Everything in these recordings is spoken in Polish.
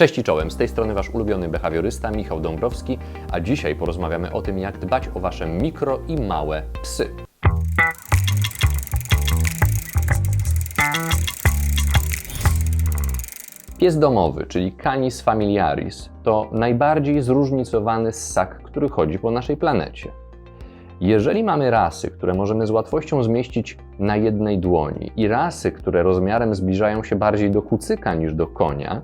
Cześć i czołem, z tej strony Wasz ulubiony behawiorysta Michał Dąbrowski, a dzisiaj porozmawiamy o tym, jak dbać o Wasze mikro i małe psy. Pies domowy, czyli Canis familiaris, to najbardziej zróżnicowany ssak, który chodzi po naszej planecie. Jeżeli mamy rasy, które możemy z łatwością zmieścić na jednej dłoni i rasy, które rozmiarem zbliżają się bardziej do kucyka niż do konia,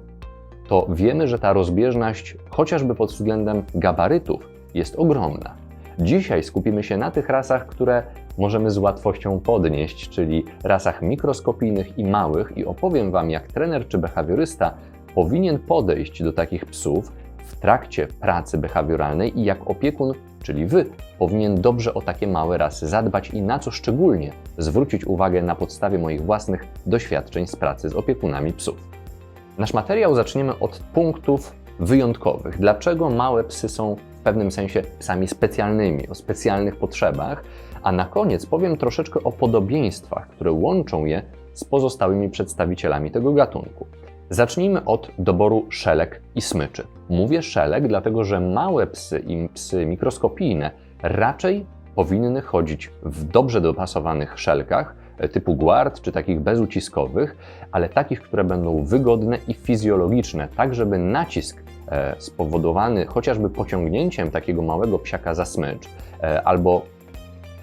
to wiemy, że ta rozbieżność, chociażby pod względem gabarytów, jest ogromna. Dzisiaj skupimy się na tych rasach, które możemy z łatwością podnieść, czyli rasach mikroskopijnych i małych, i opowiem Wam, jak trener czy behawiorysta powinien podejść do takich psów w trakcie pracy behawioralnej i jak opiekun, czyli Wy, powinien dobrze o takie małe rasy zadbać i na co szczególnie zwrócić uwagę na podstawie moich własnych doświadczeń z pracy z opiekunami psów. Nasz materiał zaczniemy od punktów wyjątkowych. Dlaczego małe psy są w pewnym sensie psami specjalnymi, o specjalnych potrzebach, a na koniec powiem troszeczkę o podobieństwach, które łączą je z pozostałymi przedstawicielami tego gatunku. Zacznijmy od doboru szelek i smyczy. Mówię szelek, dlatego że małe psy i psy mikroskopijne raczej powinny chodzić w dobrze dopasowanych szelkach, typu guard czy takich bezuciskowych, ale takich, które będą wygodne i fizjologiczne, tak żeby nacisk e, spowodowany chociażby pociągnięciem takiego małego psiaka za smycz e, albo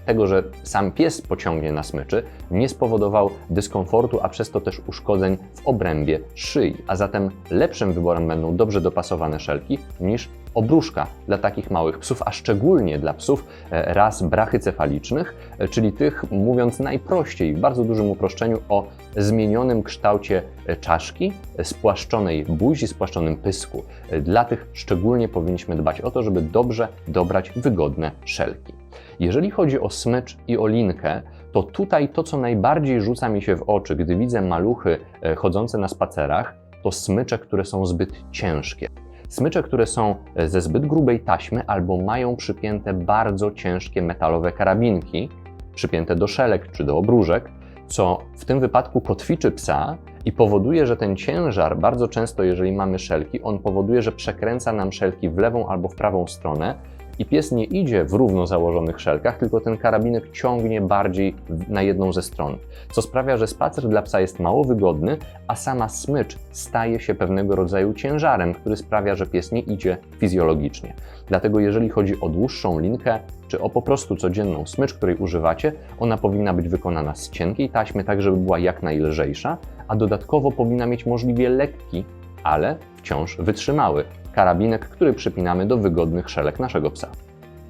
tego, że sam pies pociągnie na smyczy, nie spowodował dyskomfortu, a przez to też uszkodzeń w obrębie szyi. A zatem lepszym wyborem będą dobrze dopasowane szelki niż obruszka dla takich małych psów, a szczególnie dla psów e, ras brachycefalicznych, e, czyli tych, mówiąc najprościej, w bardzo dużym uproszczeniu, o zmienionym kształcie e, czaszki, spłaszczonej buzi, spłaszczonym pysku. Dla tych szczególnie powinniśmy dbać o to, żeby dobrze dobrać wygodne szelki. Jeżeli chodzi o smycz i o linkę, to tutaj to, co najbardziej rzuca mi się w oczy, gdy widzę maluchy e, chodzące na spacerach, to smycze, które są zbyt ciężkie. Smycze, które są e, ze zbyt grubej taśmy albo mają przypięte bardzo ciężkie metalowe karabinki, przypięte do szelek czy do obróżek, co w tym wypadku kotwiczy psa i powoduje, że ten ciężar, bardzo często jeżeli mamy szelki, on powoduje, że przekręca nam szelki w lewą albo w prawą stronę, i pies nie idzie w równo założonych szelkach, tylko ten karabinek ciągnie bardziej na jedną ze stron, co sprawia, że spacer dla psa jest mało wygodny, a sama smycz staje się pewnego rodzaju ciężarem, który sprawia, że pies nie idzie fizjologicznie. Dlatego jeżeli chodzi o dłuższą linkę, czy o po prostu codzienną smycz, której używacie, ona powinna być wykonana z cienkiej taśmy, tak żeby była jak najlżejsza, a dodatkowo powinna mieć możliwie lekki, ale wciąż wytrzymały karabinek, który przypinamy do wygodnych szelek naszego psa.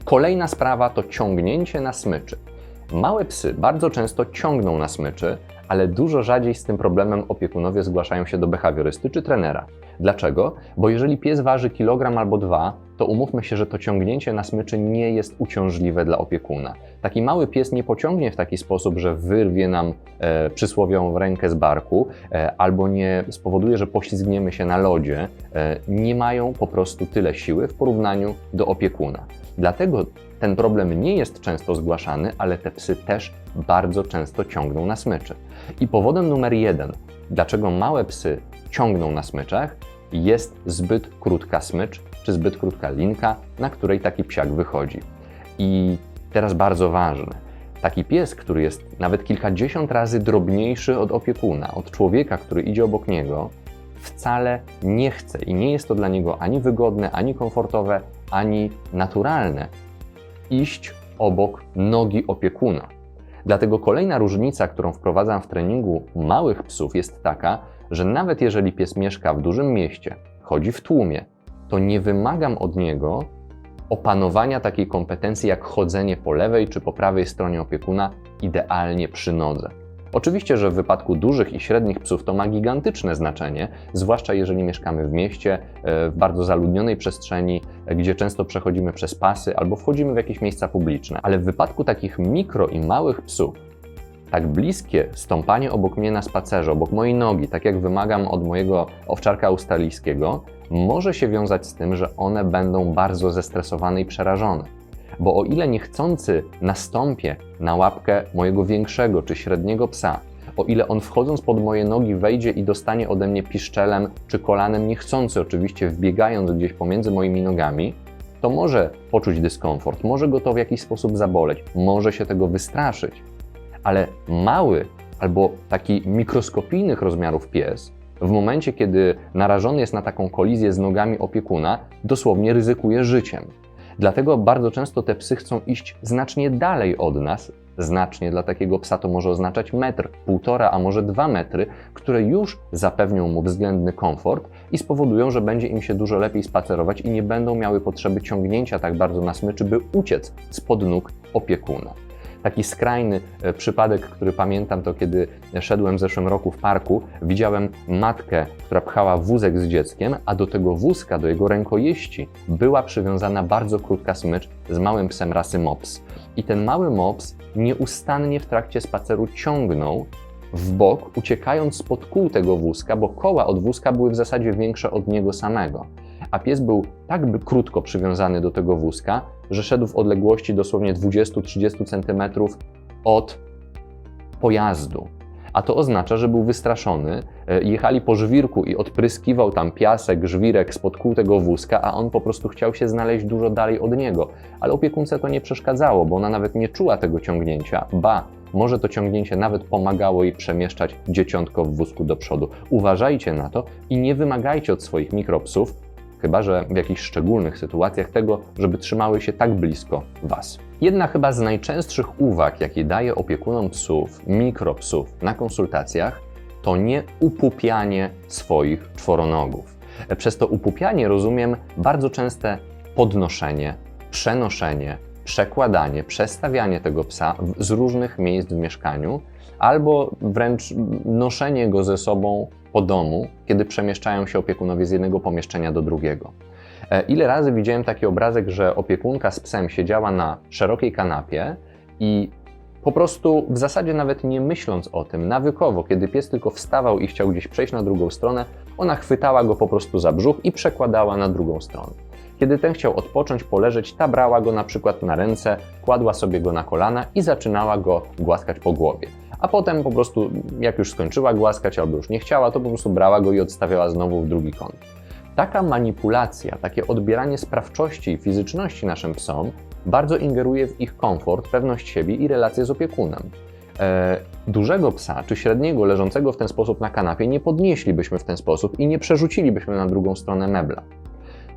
Kolejna sprawa to ciągnięcie na smyczy. Małe psy bardzo często ciągną na smyczy, ale dużo rzadziej z tym problemem opiekunowie zgłaszają się do behawiorysty czy trenera. Dlaczego? Bo jeżeli pies waży kilogram albo dwa, to umówmy się, że to ciągnięcie na smyczy nie jest uciążliwe dla opiekuna. Taki mały pies nie pociągnie w taki sposób, że wyrwie nam e, przysłowiową rękę z barku, e, albo nie spowoduje, że poślizgniemy się na lodzie. E, nie mają po prostu tyle siły w porównaniu do opiekuna. Dlatego ten problem nie jest często zgłaszany, ale te psy też bardzo często ciągną na smyczy. I powodem numer jeden, dlaczego małe psy ciągną na smyczach, jest zbyt krótka smycz, czy zbyt krótka linka, na której taki psiak wychodzi. I teraz bardzo ważne. Taki pies, który jest nawet kilkadziesiąt razy drobniejszy od opiekuna, od człowieka, który idzie obok niego, wcale nie chce i nie jest to dla niego ani wygodne, ani komfortowe, ani naturalne iść obok nogi opiekuna. Dlatego kolejna różnica, którą wprowadzam w treningu małych psów, jest taka, że nawet jeżeli pies mieszka w dużym mieście, chodzi w tłumie, to nie wymagam od niego opanowania takiej kompetencji jak chodzenie po lewej czy po prawej stronie opiekuna idealnie przy nodze. Oczywiście, że w wypadku dużych i średnich psów to ma gigantyczne znaczenie, zwłaszcza jeżeli mieszkamy w mieście, e, w bardzo zaludnionej przestrzeni, e, gdzie często przechodzimy przez pasy albo wchodzimy w jakieś miejsca publiczne. Ale w wypadku takich mikro i małych psów, tak bliskie stąpanie obok mnie na spacerze, obok mojej nogi, tak jak wymagam od mojego owczarka australijskiego, może się wiązać z tym, że one będą bardzo zestresowane i przerażone. Bo o ile niechcący nastąpię na łapkę mojego większego czy średniego psa, O ile on wchodząc pod moje nogi wejdzie i dostanie ode mnie piszczelem czy kolanem niechcący, oczywiście wbiegając gdzieś pomiędzy moimi nogami, to może poczuć dyskomfort, może go to w jakiś sposób zaboleć, może się tego wystraszyć. Ale mały albo taki mikroskopijnych rozmiarów pies, w momencie kiedy narażony jest na taką kolizję z nogami opiekuna, dosłownie ryzykuje życiem. Dlatego bardzo często te psy chcą iść znacznie dalej od nas. Znacznie dla takiego psa to może oznaczać metr, półtora, a może dwa metry, które już zapewnią mu względny komfort i spowodują, że będzie im się dużo lepiej spacerować i nie będą miały potrzeby ciągnięcia tak bardzo na smyczy, by uciec spod nóg opiekuna. Taki skrajny e, przypadek, który pamiętam, to kiedy szedłem w zeszłym roku w parku, widziałem matkę, która pchała wózek z dzieckiem, a do tego wózka, do jego rękojeści była przywiązana bardzo krótka smycz z małym psem rasy mops. I ten mały mops nieustannie w trakcie spaceru ciągnął w bok, uciekając spod kół tego wózka, bo koła od wózka były w zasadzie większe od niego samego. A pies był tak krótko przywiązany do tego wózka, że szedł w odległości dosłownie 20-30 cm od pojazdu. A to oznacza, że był wystraszony. E, jechali po żwirku i odpryskiwał tam piasek, żwirek spod kół tego wózka, a on po prostu chciał się znaleźć dużo dalej od niego. Ale opiekunce to nie przeszkadzało, bo ona nawet nie czuła tego ciągnięcia. Ba, może to ciągnięcie nawet pomagało jej przemieszczać dzieciątko w wózku do przodu. Uważajcie na to i nie wymagajcie od swoich mikropsów, chyba że w jakichś szczególnych sytuacjach tego, żeby trzymały się tak blisko Was. Jedna chyba z najczęstszych uwag, jakie daje opiekunom psów, mikropsów na konsultacjach, to nie upupianie swoich czworonogów. Przez to upupianie rozumiem bardzo częste podnoszenie, przenoszenie, przekładanie, przestawianie tego psa z różnych miejsc w mieszkaniu, albo wręcz noszenie go ze sobą po domu, kiedy przemieszczają się opiekunowie z jednego pomieszczenia do drugiego. E, ile razy widziałem taki obrazek, że opiekunka z psem siedziała na szerokiej kanapie i po prostu w zasadzie nawet nie myśląc o tym, nawykowo, kiedy pies tylko wstawał i chciał gdzieś przejść na drugą stronę, ona chwytała go po prostu za brzuch i przekładała na drugą stronę. Kiedy ten chciał odpocząć, poleżeć, ta brała go na przykład na ręce, kładła sobie go na kolana i zaczynała go głaskać po głowie a potem po prostu, jak już skończyła głaskać albo już nie chciała, to po prostu brała go i odstawiała znowu w drugi kąt. Taka manipulacja, takie odbieranie sprawczości i fizyczności naszym psom bardzo ingeruje w ich komfort, pewność siebie i relacje z opiekunem. E, dużego psa czy średniego leżącego w ten sposób na kanapie nie podnieślibyśmy w ten sposób i nie przerzucilibyśmy na drugą stronę mebla.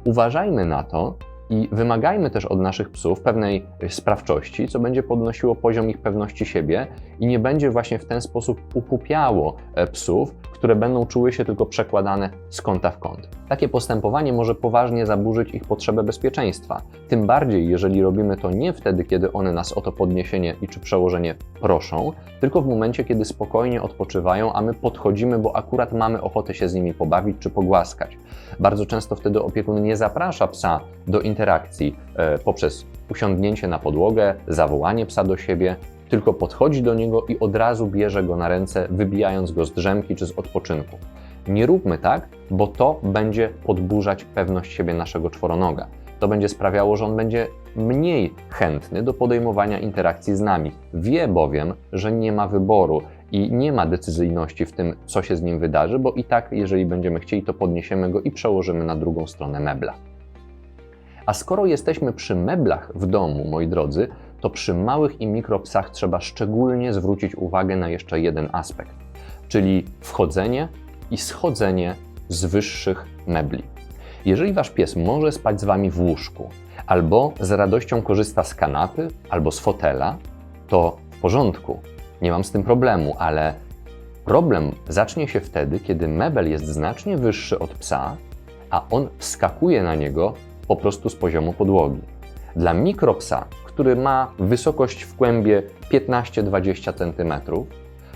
Uważajmy na to, i wymagajmy też od naszych psów pewnej sprawczości, co będzie podnosiło poziom ich pewności siebie i nie będzie właśnie w ten sposób upupiało e, psów, które będą czuły się tylko przekładane z kąta w kąt. Takie postępowanie może poważnie zaburzyć ich potrzebę bezpieczeństwa. Tym bardziej, jeżeli robimy to nie wtedy, kiedy one nas o to podniesienie i czy przełożenie proszą, tylko w momencie, kiedy spokojnie odpoczywają, a my podchodzimy, bo akurat mamy ochotę się z nimi pobawić czy pogłaskać. Bardzo często wtedy opiekun nie zaprasza psa do interakcji e, poprzez usiądnięcie na podłogę, zawołanie psa do siebie, tylko podchodzi do niego i od razu bierze go na ręce, wybijając go z drzemki czy z odpoczynku. Nie róbmy tak, bo to będzie podburzać pewność siebie naszego czworonoga. To będzie sprawiało, że on będzie mniej chętny do podejmowania interakcji z nami. Wie bowiem, że nie ma wyboru i nie ma decyzyjności w tym, co się z nim wydarzy, bo i tak, jeżeli będziemy chcieli, to podniesiemy go i przełożymy na drugą stronę mebla. A skoro jesteśmy przy meblach w domu, moi drodzy, to przy małych i mikropsach trzeba szczególnie zwrócić uwagę na jeszcze jeden aspekt, czyli wchodzenie i schodzenie z wyższych mebli. Jeżeli wasz pies może spać z wami w łóżku, albo z radością korzysta z kanapy, albo z fotela, to w porządku, nie mam z tym problemu, ale problem zacznie się wtedy, kiedy mebel jest znacznie wyższy od psa, a on wskakuje na niego po prostu z poziomu podłogi. Dla mikropsa, który ma wysokość w kłębie 15-20 cm,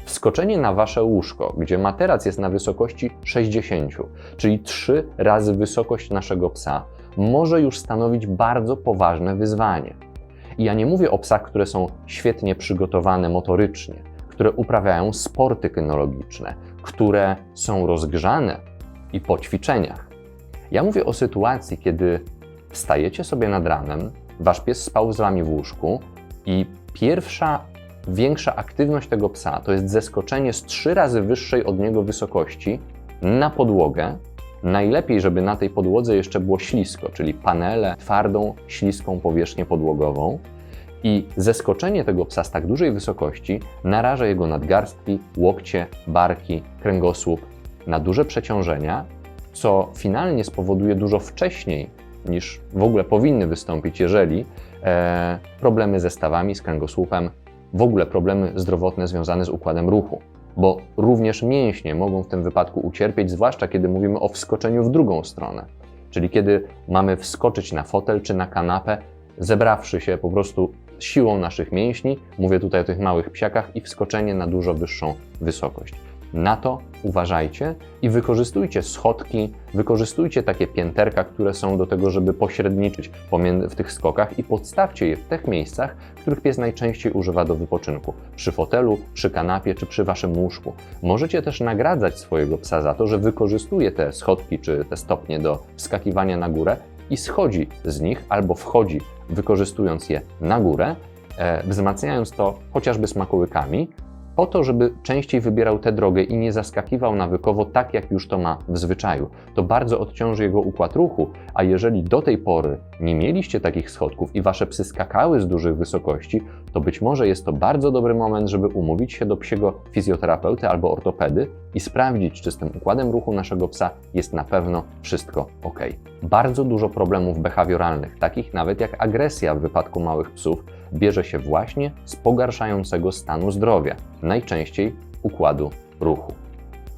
wskoczenie na wasze łóżko, gdzie materac jest na wysokości 60, czyli 3 razy wysokość naszego psa, może już stanowić bardzo poważne wyzwanie. I ja nie mówię o psach, które są świetnie przygotowane motorycznie, które uprawiają sporty kynologiczne, które są rozgrzane i po ćwiczeniach. Ja mówię o sytuacji, kiedy wstajecie sobie nad ranem, wasz pies spał z wami w łóżku i pierwsza większa aktywność tego psa to jest zeskoczenie z trzy razy wyższej od niego wysokości na podłogę. Najlepiej, żeby na tej podłodze jeszcze było ślisko, czyli panele, twardą, śliską powierzchnię podłogową. I zeskoczenie tego psa z tak dużej wysokości naraża jego nadgarstki, łokcie, barki, kręgosłup na duże przeciążenia, co finalnie spowoduje dużo wcześniej niż w ogóle powinny wystąpić, jeżeli e, problemy ze stawami, z kręgosłupem, w ogóle problemy zdrowotne związane z układem ruchu. Bo również mięśnie mogą w tym wypadku ucierpieć, zwłaszcza kiedy mówimy o wskoczeniu w drugą stronę. Czyli kiedy mamy wskoczyć na fotel czy na kanapę, zebrawszy się po prostu siłą naszych mięśni, mówię tutaj o tych małych psiakach, i wskoczenie na dużo wyższą wysokość. Na to uważajcie i wykorzystujcie schodki, wykorzystujcie takie pięterka, które są do tego, żeby pośredniczyć w tych skokach i podstawcie je w tych miejscach, których pies najczęściej używa do wypoczynku. Przy fotelu, przy kanapie czy przy waszym łóżku. Możecie też nagradzać swojego psa za to, że wykorzystuje te schodki czy te stopnie do wskakiwania na górę i schodzi z nich albo wchodzi, wykorzystując je na górę, e, wzmacniając to chociażby smakołykami, po to, żeby częściej wybierał tę drogę i nie zaskakiwał nawykowo tak, jak już to ma w zwyczaju. To bardzo odciąży jego układ ruchu, a jeżeli do tej pory nie mieliście takich schodków i wasze psy skakały z dużych wysokości, to być może jest to bardzo dobry moment, żeby umówić się do psiego fizjoterapeuty albo ortopedy i sprawdzić, czy z tym układem ruchu naszego psa jest na pewno wszystko ok. Bardzo dużo problemów behawioralnych, takich nawet jak agresja w wypadku małych psów, bierze się właśnie z pogarszającego stanu zdrowia, najczęściej układu ruchu.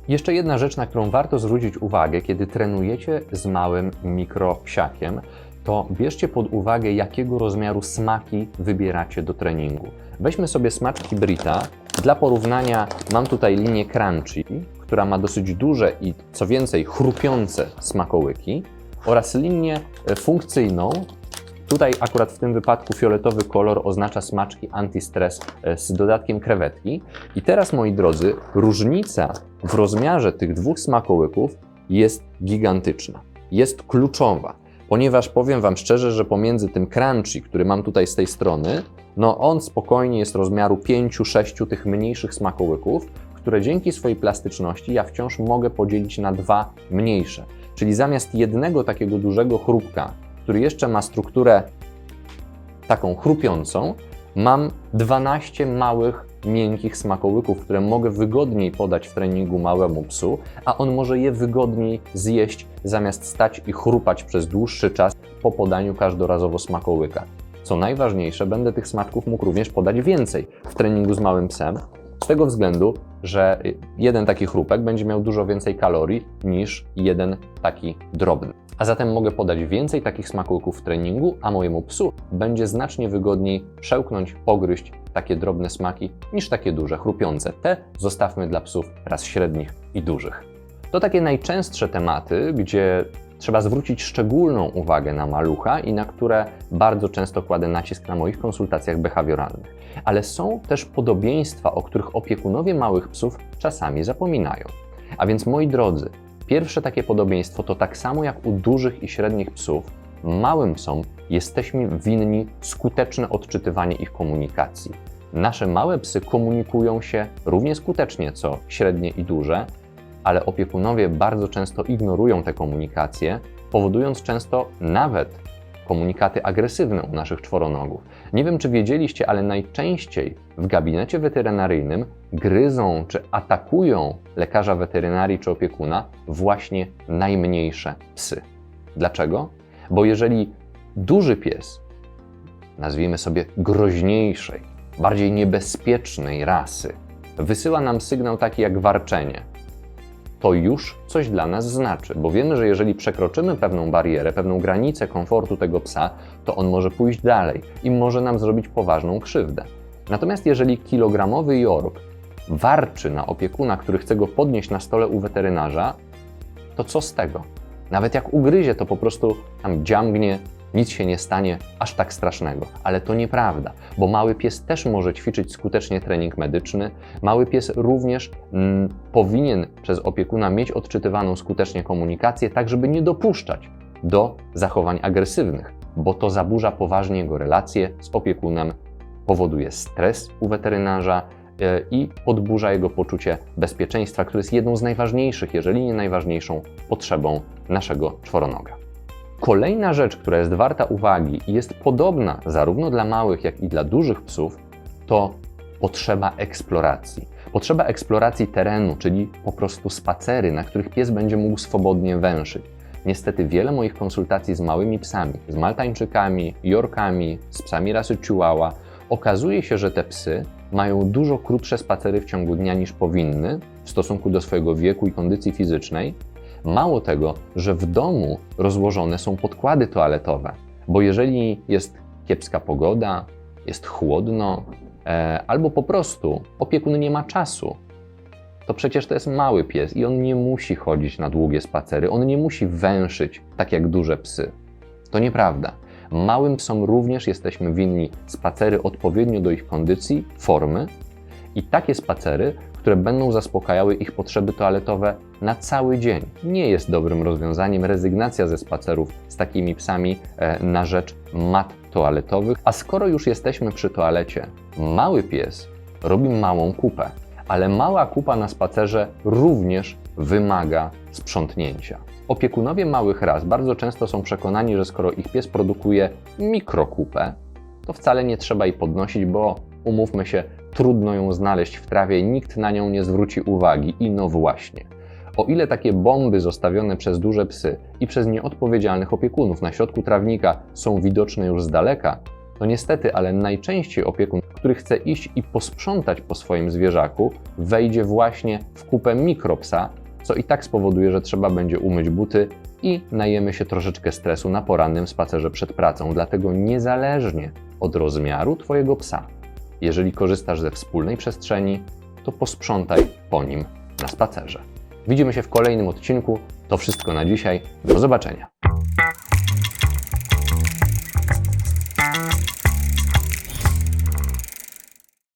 Jeszcze jedna rzecz, na którą warto zwrócić uwagę, kiedy trenujecie z małym mikropsiakiem, to bierzcie pod uwagę, jakiego rozmiaru smaki wybieracie do treningu. Weźmy sobie smaczki Brita. Dla porównania mam tutaj linię Crunchy, która ma dosyć duże i co więcej chrupiące smakołyki oraz linię e, funkcyjną. Tutaj akurat w tym wypadku fioletowy kolor oznacza smaczki anti-stress e, z dodatkiem krewetki. I teraz moi drodzy, różnica w rozmiarze tych dwóch smakołyków jest gigantyczna. Jest kluczowa ponieważ powiem Wam szczerze, że pomiędzy tym crunchy, który mam tutaj z tej strony, no on spokojnie jest rozmiaru 5-6 tych mniejszych smakołyków, które dzięki swojej plastyczności ja wciąż mogę podzielić na dwa mniejsze. Czyli zamiast jednego takiego dużego chrupka, który jeszcze ma strukturę taką chrupiącą, mam 12 małych miękkich smakołyków, które mogę wygodniej podać w treningu małemu psu, a on może je wygodniej zjeść, zamiast stać i chrupać przez dłuższy czas po podaniu każdorazowo smakołyka. Co najważniejsze, będę tych smaczków mógł również podać więcej w treningu z małym psem, z tego względu, że jeden taki chrupek będzie miał dużo więcej kalorii niż jeden taki drobny. A zatem mogę podać więcej takich smakołyków w treningu, a mojemu psu będzie znacznie wygodniej przełknąć, pogryźć takie drobne smaki niż takie duże, chrupiące. Te zostawmy dla psów raz średnich i dużych. To takie najczęstsze tematy, gdzie trzeba zwrócić szczególną uwagę na malucha i na które bardzo często kładę nacisk na moich konsultacjach behawioralnych. Ale są też podobieństwa, o których opiekunowie małych psów czasami zapominają. A więc moi drodzy, pierwsze takie podobieństwo to tak samo jak u dużych i średnich psów, małym psom jesteśmy winni skuteczne odczytywanie ich komunikacji. Nasze małe psy komunikują się równie skutecznie co średnie i duże, ale opiekunowie bardzo często ignorują te komunikacje, powodując często nawet komunikaty agresywne u naszych czworonogów. Nie wiem, czy wiedzieliście, ale najczęściej w gabinecie weterynaryjnym gryzą czy atakują lekarza weterynarii czy opiekuna właśnie najmniejsze psy. Dlaczego? Bo jeżeli duży pies, nazwijmy sobie groźniejszej, bardziej niebezpiecznej rasy, wysyła nam sygnał taki jak warczenie, to już coś dla nas znaczy, bo wiemy, że jeżeli przekroczymy pewną barierę, pewną granicę komfortu tego psa, to on może pójść dalej i może nam zrobić poważną krzywdę. Natomiast jeżeli kilogramowy jork warczy na opiekuna, który chce go podnieść na stole u weterynarza, to co z tego? Nawet jak ugryzie, to po prostu tam dziamgnie, nic się nie stanie aż tak strasznego. Ale to nieprawda, bo mały pies też może ćwiczyć skutecznie trening medyczny. Mały pies również mm, powinien przez opiekuna mieć odczytywaną skutecznie komunikację, tak żeby nie dopuszczać do zachowań agresywnych, bo to zaburza poważnie jego relacje z opiekunem powoduje stres u weterynarza e, i podburza jego poczucie bezpieczeństwa, które jest jedną z najważniejszych, jeżeli nie najważniejszą potrzebą naszego czworonoga. Kolejna rzecz, która jest warta uwagi i jest podobna zarówno dla małych, jak i dla dużych psów, to potrzeba eksploracji. Potrzeba eksploracji terenu, czyli po prostu spacery, na których pies będzie mógł swobodnie węszyć. Niestety wiele moich konsultacji z małymi psami, z maltańczykami, jorkami, z psami rasy Chihuahua, okazuje się, że te psy mają dużo krótsze spacery w ciągu dnia niż powinny w stosunku do swojego wieku i kondycji fizycznej. Mało tego, że w domu rozłożone są podkłady toaletowe, bo jeżeli jest kiepska pogoda, jest chłodno, e, albo po prostu opiekun nie ma czasu, to przecież to jest mały pies i on nie musi chodzić na długie spacery, on nie musi węszyć tak jak duże psy. To nieprawda. Małym psom również jesteśmy winni spacery odpowiednio do ich kondycji, formy i takie spacery, które będą zaspokajały ich potrzeby toaletowe na cały dzień. Nie jest dobrym rozwiązaniem rezygnacja ze spacerów z takimi psami e, na rzecz mat toaletowych. A skoro już jesteśmy przy toalecie, mały pies robi małą kupę, ale mała kupa na spacerze również wymaga sprzątnięcia. Opiekunowie małych ras bardzo często są przekonani, że skoro ich pies produkuje mikrokupę, to wcale nie trzeba jej podnosić, bo umówmy się, trudno ją znaleźć w trawie, nikt na nią nie zwróci uwagi. I no właśnie. O ile takie bomby zostawione przez duże psy i przez nieodpowiedzialnych opiekunów na środku trawnika są widoczne już z daleka, to niestety, ale najczęściej opiekun, który chce iść i posprzątać po swoim zwierzaku, wejdzie właśnie w kupę mikropsa, co i tak spowoduje, że trzeba będzie umyć buty i najemy się troszeczkę stresu na porannym spacerze przed pracą. Dlatego niezależnie od rozmiaru Twojego psa, jeżeli korzystasz ze wspólnej przestrzeni, to posprzątaj po nim na spacerze. Widzimy się w kolejnym odcinku. To wszystko na dzisiaj. Do zobaczenia.